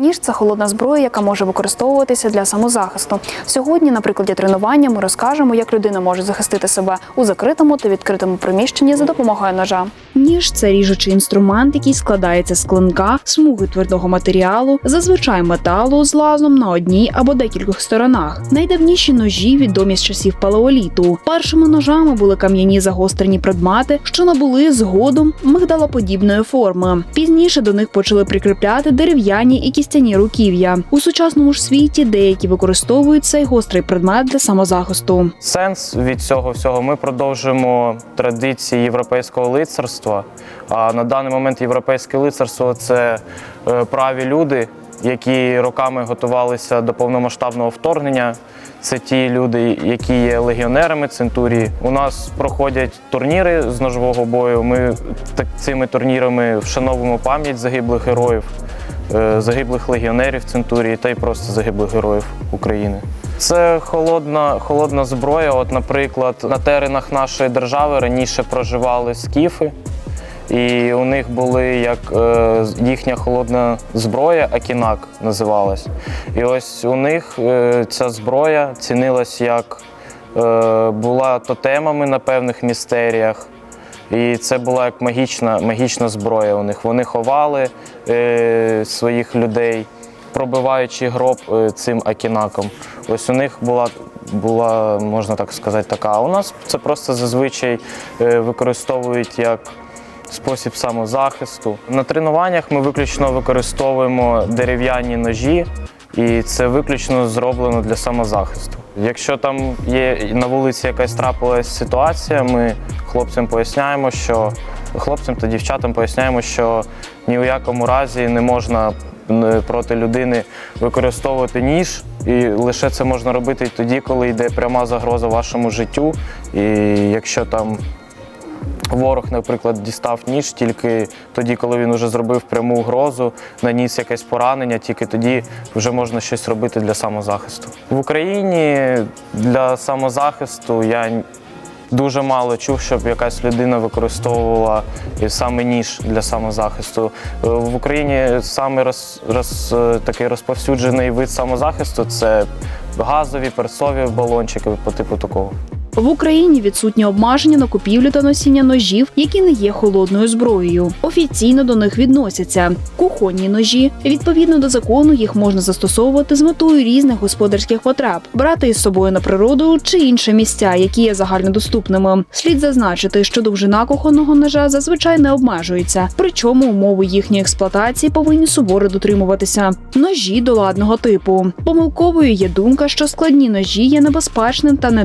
Ніж це холодна зброя, яка може використовуватися для самозахисту. Сьогодні, на прикладі тренування, ми розкажемо, як людина може захистити себе у закритому та відкритому приміщенні за допомогою ножа. Ніж це ріжучий інструмент, який складається з клинка, смуги твердого матеріалу, зазвичай металу з лазом на одній або декількох сторонах. Найдавніші ножі відомі з часів палеоліту. Першими ножами були кам'яні загострені предмети, що набули згодом мигдалоподібної форми. Пізніше до них почали прикріпляти дерев'яні і кістяні руків'я. У сучасному ж світі деякі використовують цей гострий предмет для самозахисту. Сенс від цього всього ми продовжуємо традиції європейського лицарства. А на даний момент європейське лицарство це е, праві люди, які роками готувалися до повномасштабного вторгнення. Це ті люди, які є легіонерами центурії. У нас проходять турніри з ножового бою. Ми так цими турнірами вшановуємо пам'ять загиблих героїв, загиблих легіонерів центурії та й просто загиблих героїв України. Це холодна, холодна зброя. От, наприклад, на теренах нашої держави раніше проживали скіфи, і у них були як е, їхня холодна зброя, акінак називалась. І ось у них е, ця зброя цінилась як е, була тотемами на певних містеріях. І це була як магічна, магічна зброя у них. Вони ховали е, своїх людей, пробиваючи гроб е, цим акінаком. Ось у них була, була, можна так сказати, така. А у нас це просто зазвичай е, використовують як спосіб самозахисту. На тренуваннях ми виключно використовуємо дерев'яні ножі, і це виключно зроблено для самозахисту. Якщо там є на вулиці якась трапилась ситуація, ми хлопцям поясняємо, що хлопцям та дівчатам поясняємо, що ні у якому разі не можна проти людини використовувати ніж, і лише це можна робити тоді, коли йде пряма загроза вашому життю. І якщо там Ворог, наприклад, дістав ніж тільки тоді, коли він вже зробив пряму угрозу, наніс якесь поранення, тільки тоді вже можна щось робити для самозахисту. В Україні для самозахисту я дуже мало чув, щоб якась людина використовувала саме ніж для самозахисту. Е, В Україні саме роз, роз, е, такий розповсюджений вид самозахисту це газові, перцові балончики по типу такого. В Україні відсутні обмеження на купівлю та носіння ножів, які не є холодною зброєю. Офіційно до них відносяться кухонні ножі. Відповідно до закону, їх можна застосовувати з метою різних господарських потреб, брати із собою на природу чи інші місця, які є загальнодоступними. Слід зазначити, що довжина кухонного ножа зазвичай не обмежується, причому умови їхньої експлуатації повинні суворо дотримуватися. Ножі доладного типу. Помилковою є думка, що складні ножі є небезпечним та не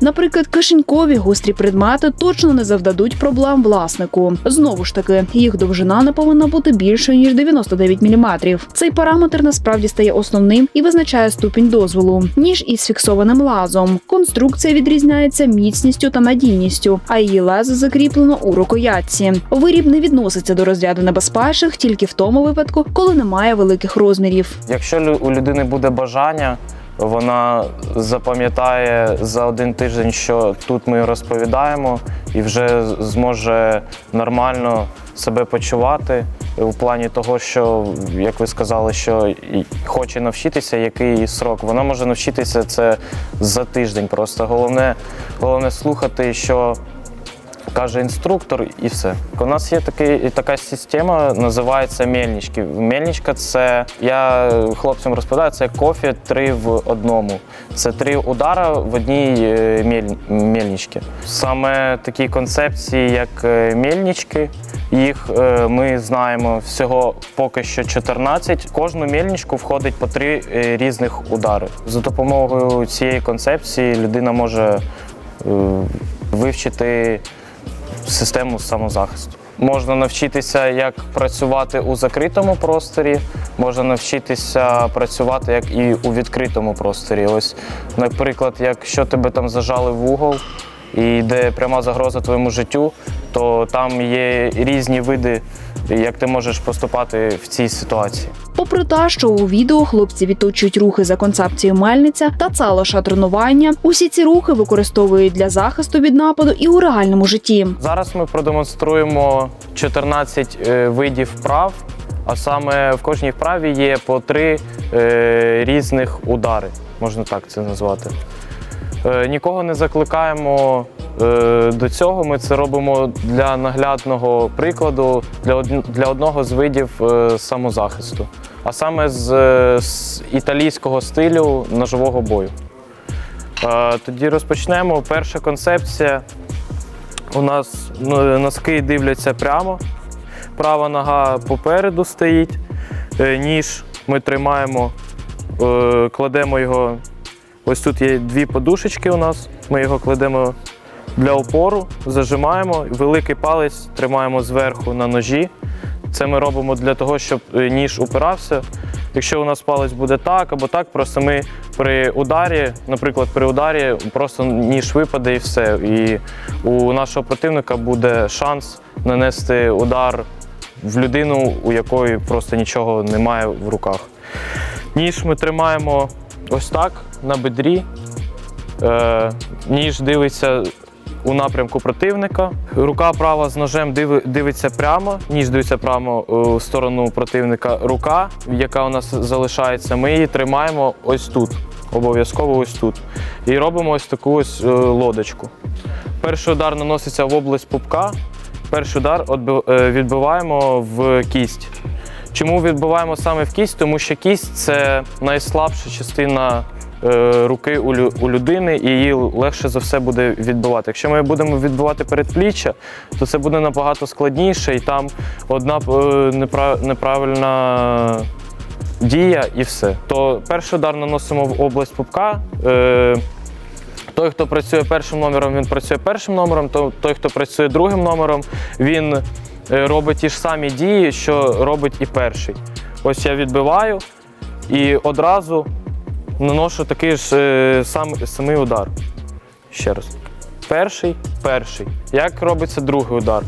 Наприклад, кишенькові гострі предмети точно не завдадуть проблем власнику. Знову ж таки, їх довжина не повинна бути більшою ніж 99 мм. Цей параметр насправді стає основним і визначає ступінь дозволу, ніж із фіксованим лазом. Конструкція відрізняється міцністю та надійністю, а її лезо закріплено у рукоятці. Виріб не відноситься до розряду небезпечних тільки в тому випадку, коли немає великих розмірів. Якщо у людини буде бажання, вона запам'ятає за один тиждень, що тут ми розповідаємо, і вже зможе нормально себе почувати у плані того, що, як ви сказали, що хоче навчитися, який срок. Вона може навчитися це за тиждень. Просто головне, головне слухати, що каже інструктор, і все. У нас є такий, така система, називається мельнички. Мельничка це я хлопцям розповідаю, це кофе три в одному. Це три удара в одній е, мель, мельничці. Саме такі концепції, як е, мельнички, їх е, ми знаємо всього поки що 14. В Кожну мельничку входить по три різних удари. За допомогою цієї концепції людина може вивчити систему самозахисту. Можна навчитися, як працювати у закритому просторі, можна навчитися працювати як і у відкритому просторі. Ось, наприклад, якщо тебе там зажали в угол і йде пряма загроза твоєму життю, то там є різні види, як ти можеш поступати в цій ситуації. Попри те, що у відео хлопці відточують рухи за концепцією мельниця та це лише тренування, усі ці рухи використовують для захисту від нападу і у реальному житті. Зараз ми продемонструємо 14 е, видів вправ А саме в кожній вправі є по три е, різних удари, можна так це назвати. Е, Нікого не закликаємо до цього. Ми це робимо для наглядного прикладу для, од- для одного з видів е, самозахисту, а саме з, е, з італійського стилю ножового бою. Е, Тоді розпочнемо. Перша концепція. У нас носки дивляться прямо, права нога попереду стоїть, е, ніж ми тримаємо, е, кладемо його. Ось тут є дві подушечки у нас. Ми його кладемо для опору, зажимаємо, великий палець тримаємо зверху на ножі. Це ми робимо для того, щоб е, ніж упирався. Якщо у нас палець буде так або так, просто ми при ударі, наприклад, при ударі просто ніж випаде і все. І у нашого противника буде шанс нанести удар в людину, у якої просто нічого немає в руках. Ніж ми тримаємо ось так на бедрі. Е, ніж дивиться у напрямку противника. Рука права з ножем дивиться прямо, ніж дивиться прямо е, в сторону противника. Рука, яка у нас залишається, ми її тримаємо ось тут. Обов'язково ось тут. І робимо ось таку ось е, лодочку. Перший удар наноситься в область пупка. Перший удар е, відбиваємо в кість. Чому відбиваємо саме в кість? Тому що кість це найслабша частина руки у, лю- у людини, і її легше за все буде відбивати. Якщо ми будемо відбивати передпліччя, то це буде набагато складніше, і там одна е, неправильна дія і все. То перший удар наносимо в область пупка. Е, той, хто працює першим номером, він працює першим номером, то той, хто працює другим номером, він е, робить ті ж самі дії, що робить і перший. Ось я відбиваю і одразу наношу такий ж е, сам, самий удар. Ще раз. Перший, перший. Як робиться другий удар?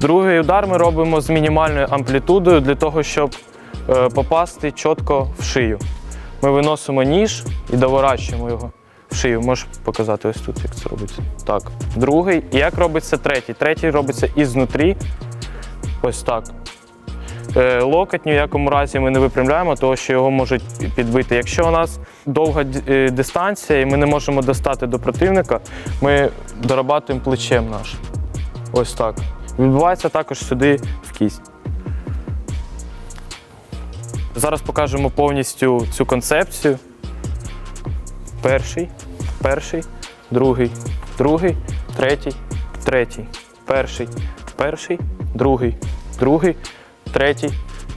Другий удар ми робимо з мінімальною амплітудою для того, щоб е, попасти чітко в шию. Ми виносимо ніж і доворачуємо його в шию. Можеш показати ось тут, як це робиться. Так. Другий. І як робиться третій? Третій робиться ізнутрі. Ось так. Е, Локоть ні в якому разі ми не випрямляємо, тому що його можуть підбити. Якщо у нас довга е, дистанція і ми не можемо достати до противника, ми дорабатуємо плечем наш. Ось так. Відбувається також сюди в кість. Зараз покажемо повністю цю концепцію. Перший, перший, другий, другий, третій, третій, перший, перший, другий, другий, третій,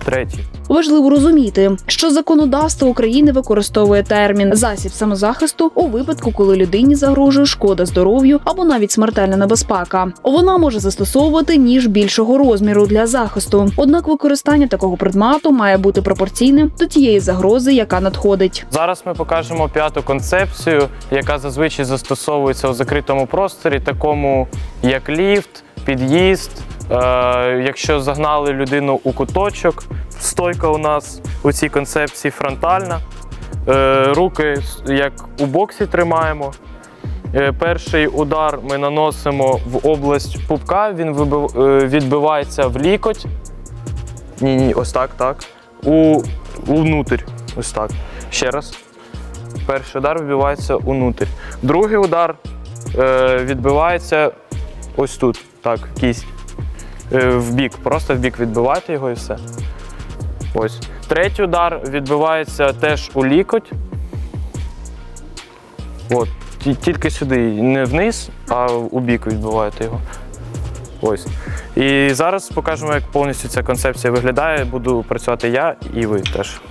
третій. Важливо розуміти, що законодавство України використовує термін засіб самозахисту у випадку, коли людині загрожує шкода здоров'ю або навіть смертельна небезпека. Вона може застосовувати ніж більшого розміру для захисту. Однак використання такого предмету має бути пропорційним до тієї загрози, яка надходить. Зараз ми покажемо п'яту концепцію, яка зазвичай застосовується у закритому просторі, такому як ліфт, під'їзд. Е, якщо загнали людину у куточок, стойка у нас у цій концепції фронтальна. Е, руки як у боксі тримаємо. Е, Перший удар ми наносимо в область пупка, він вибив- е, відбивається в лікоть. Ні, ні, ось так, так. У, унутрь. Ось так. Ще раз. Перший удар відбивається унутрь. Другий удар е, відбивається ось тут, так, кість. Е, в бік. Просто в бік відбивати його і все. Ось. Третій удар відбивається теж у лікоть. От. Тільки сюди, не вниз, а у бік відбиваєте його. Ось. І зараз покажемо, як повністю ця концепція виглядає. Буду працювати я і ви теж.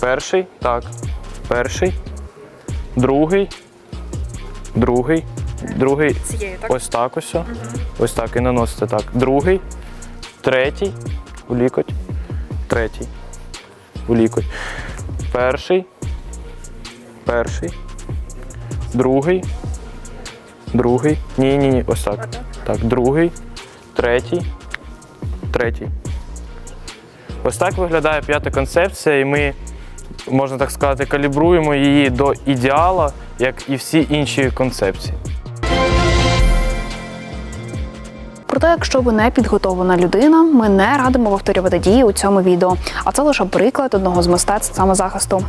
Перший, так. Перший. Другий. Другий. Другий. Цією, так? Ось так ось. Ось так і наносите так. Другий, третій, у лікоть, третій, у лікоть. Перший, перший, другий, другий. Ні, ні, ні, ось так. Так, другий, третій, третій. Ось так виглядає п'ята концепція, і ми, можна так сказати, калібруємо її до ідеала, як і всі інші концепції. Проте, якщо ви не підготовлена людина, ми не радимо повторювати дії у цьому відео. А це лише приклад одного з мистецтв самозахисту.